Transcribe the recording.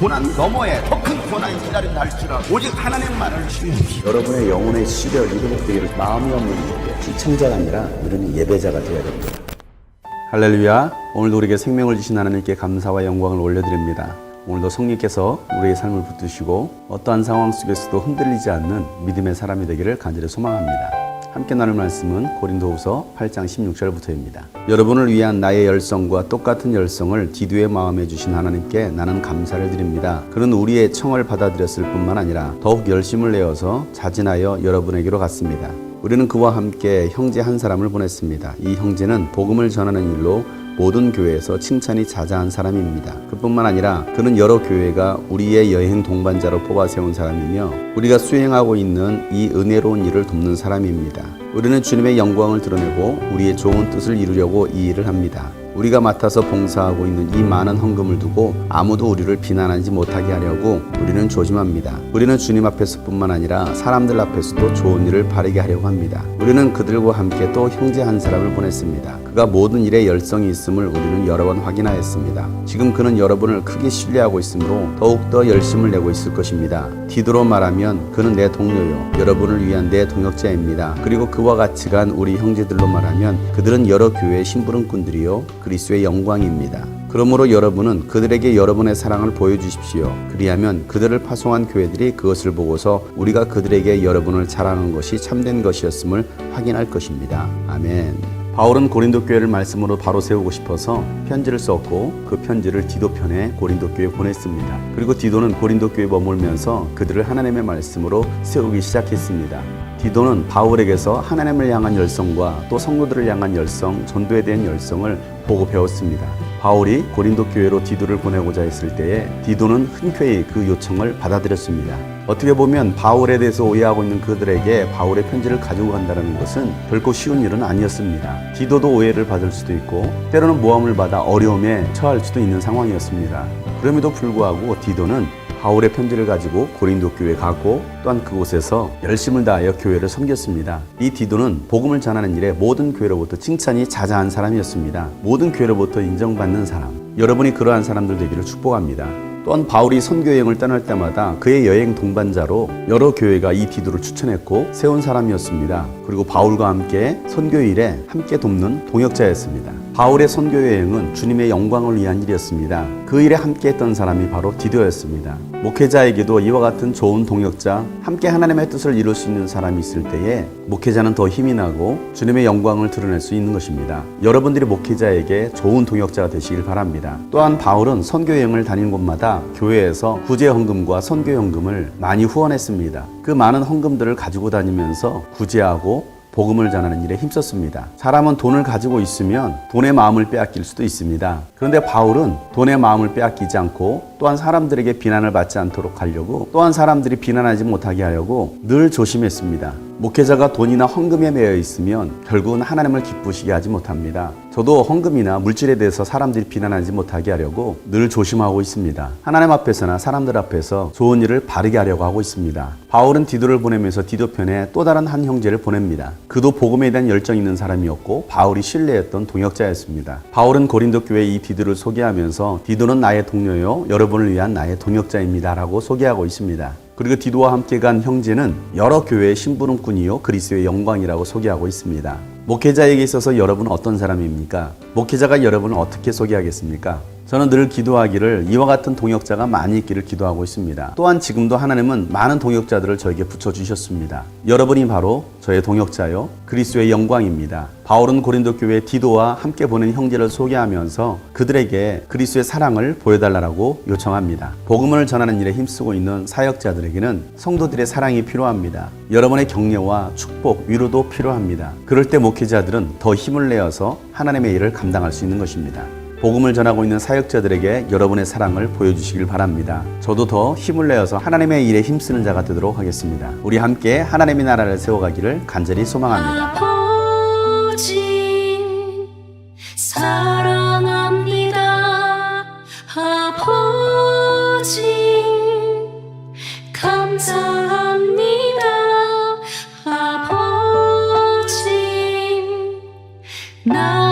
고난 너머에 더 큰 고난이 기다린다 할지라도 오직 하나님만을 신으십시오. 여러분의 영혼의 시력이 회복되기를 마음이 없는 분에게 시청자가 아니라 우리는 예배자가 되어야 됩니다. 할렐루야. 오늘도 우리에게 생명을 주신 하나님께 감사와 영광을 올려드립니다. 오늘도 성령께서 우리의 삶을 붙드시고 어떠한 상황 속에서도 흔들리지 않는 믿음의 사람이 되기를 간절히 소망합니다. 함께 나눌 말씀은 고린도후서 8장 16절부터입니다. 여러분을 위한 나의 열성과 똑같은 열성을 디도의 마음에 주신 하나님께 나는 감사를 드립니다. 그는 우리의 청을 받아들였을 뿐만 아니라 더욱 열심을 내어서 자진하여 여러분에게로 갔습니다. 우리는 그와 함께 형제 한 사람을 보냈습니다. 이 형제는 복음을 전하는 일로 모든 교회에서 칭찬이 자자한 사람입니다. 그뿐만 아니라 그는 여러 교회가 우리의 여행 동반자로 뽑아 세운 사람이며 우리가 수행하고 있는 이 은혜로운 일을 돕는 사람입니다. 우리는 주님의 영광을 드러내고 우리의 좋은 뜻을 이루려고 이 일을 합니다. 우리가 맡아서 봉사하고 있는 이 많은 헌금을 두고 아무도 우리를 비난하지 못하게 하려고 우리는 조심합니다. 우리는 주님 앞에서뿐만 아니라 사람들 앞에서도 좋은 일을 바르게 하려고 합니다. 우리는 그들과 함께 또 형제 한 사람을 보냈습니다. 그가 모든 일에 열성이 있음을 우리는 여러 번 확인하였습니다. 지금 그는 여러분을 크게 신뢰하고 있으므로 더욱더 열심을 내고 있을 것입니다. 디도로 말하면 그는 내 동료요. 여러분을 위한 내 동역자입니다. 그리고 그와 같이 간 우리 형제들로 말하면 그들은 여러 교회의 심부름꾼들이요. 그리스도의 영광입니다. 그러므로 여러분은 그들에게 여러분의 사랑을 보여주십시오. 그리하면 그들을 파송한 교회들이 그것을 보고서 우리가 그들에게 여러분을 자랑한 것이 참된 것이었음을 확인할 것입니다. 아멘. 바울은 고린도 교회를 말씀으로 바로 세우고 싶어서 편지를 썼고 그 편지를 디도 편에 고린도 교회에 보냈습니다. 그리고 디도는 고린도 교회에 머물면서 그들을 하나님의 말씀으로 세우기 시작했습니다. 디도는 바울에게서 하나님을 향한 열성과 또 성도들을 향한 열성, 전도에 대한 열성을 보고 배웠습니다. 바울이 고린도 교회로 디도를 보내고자 했을 때에 디도는 흔쾌히 그 요청을 받아들였습니다. 어떻게 보면 바울에 대해서 오해하고 있는 그들에게 바울의 편지를 가지고 간다는 것은 결코 쉬운 일은 아니었습니다. 디도도 오해를 받을 수도 있고 때로는 모함을 받아 어려움에 처할 수도 있는 상황이었습니다. 그럼에도 불구하고 디도는 바울의 편지를 가지고 고린도 교회에 가고 또한 그곳에서 열심을 다하여 교회를 섬겼습니다. 이 디도는 복음을 전하는 일에 모든 교회로부터 칭찬이 자자한 사람이었습니다. 모든 교회로부터 인정받는 사람. 여러분이 그러한 사람들 되기를 축복합니다. 또한 바울이 선교 여행을 떠날 때마다 그의 여행 동반자로 여러 교회가 이 디도를 추천했고 세운 사람이었습니다. 그리고 바울과 함께 선교 일에 함께 돕는 동역자였습니다. 바울의 선교 여행은 주님의 영광을 위한 일이었습니다. 그 일에 함께 했던 사람이 바로 디도였습니다. 목회자에게도 이와 같은 좋은 동역자, 함께 하나님의 뜻을 이룰 수 있는 사람이 있을 때에 목회자는 더 힘이 나고 주님의 영광을 드러낼 수 있는 것입니다. 여러분들이 목회자에게 좋은 동역자가 되시길 바랍니다. 또한 바울은 선교 여행을 다닌 곳마다 교회에서 구제 헌금과 선교 헌금을 많이 후원했습니다. 그 많은 헌금들을 가지고 다니면서 구제하고 복음을 전하는 일에 힘썼습니다. 사람은 돈을 가지고 있으면 돈의 마음을 빼앗길 수도 있습니다. 그런데 바울은 돈의 마음을 빼앗기지 않고 또한 사람들에게 비난을 받지 않도록 하려고 또한 사람들이 비난하지 못하게 하려고 늘 조심했습니다. 목회자가 돈이나 헌금에 매여 있으면 결국은 하나님을 기쁘시게 하지 못합니다. 저도 헌금이나 물질에 대해서 사람들이 비난하지 못하게 하려고 늘 조심하고 있습니다. 하나님 앞에서나 사람들 앞에서 좋은 일을 바르게 하려고 하고 있습니다. 바울은 디도를 보내면서 디도 편에 또 다른 한 형제를 보냅니다. 그도 복음에 대한 열정 있는 사람이었고 바울이 신뢰했던 동역자였습니다. 바울은 고린도 교회 이 디도를 소개하면서 디도는 나의 동료요 여러분을 위한 나의 동역자입니다라고 소개하고 있습니다. 그리고 디도와 함께 간 형제는 여러 교회의 심부름꾼이요 그리스도의 영광이라고 소개하고 있습니다. 목회자에게 있어서 여러분은 어떤 사람입니까? 목회자가 여러분을 어떻게 소개하겠습니까? 저는 늘 기도하기를 이와 같은 동역자가 많이 있기를 기도하고 있습니다. 또한 지금도 하나님은 많은 동역자들을 저에게 붙여주셨습니다. 여러분이 바로 저의 동역자요. 그리스도의 영광입니다. 바울은 고린도 교회 디도와 함께 보낸 형제를 소개하면서 그들에게 그리스도의 사랑을 보여달라고 요청합니다. 복음을 전하는 일에 힘쓰고 있는 사역자들에게는 성도들의 사랑이 필요합니다. 여러분의 격려와 축복, 위로도 필요합니다. 그럴 때 목회자들은 더 힘을 내어서 하나님의 일을 감당할 수 있는 것입니다. 복음을 전하고 있는 사역자들에게 여러분의 사랑을 보여주시길 바랍니다. 저도 더 힘을 내어서 하나님의 일에 힘쓰는 자가 되도록 하겠습니다. 우리 함께 하나님의 나라를 세워가기를 간절히 소망합니다. 아버지 사랑합니다. 아버지 감사합니다. 아버지 나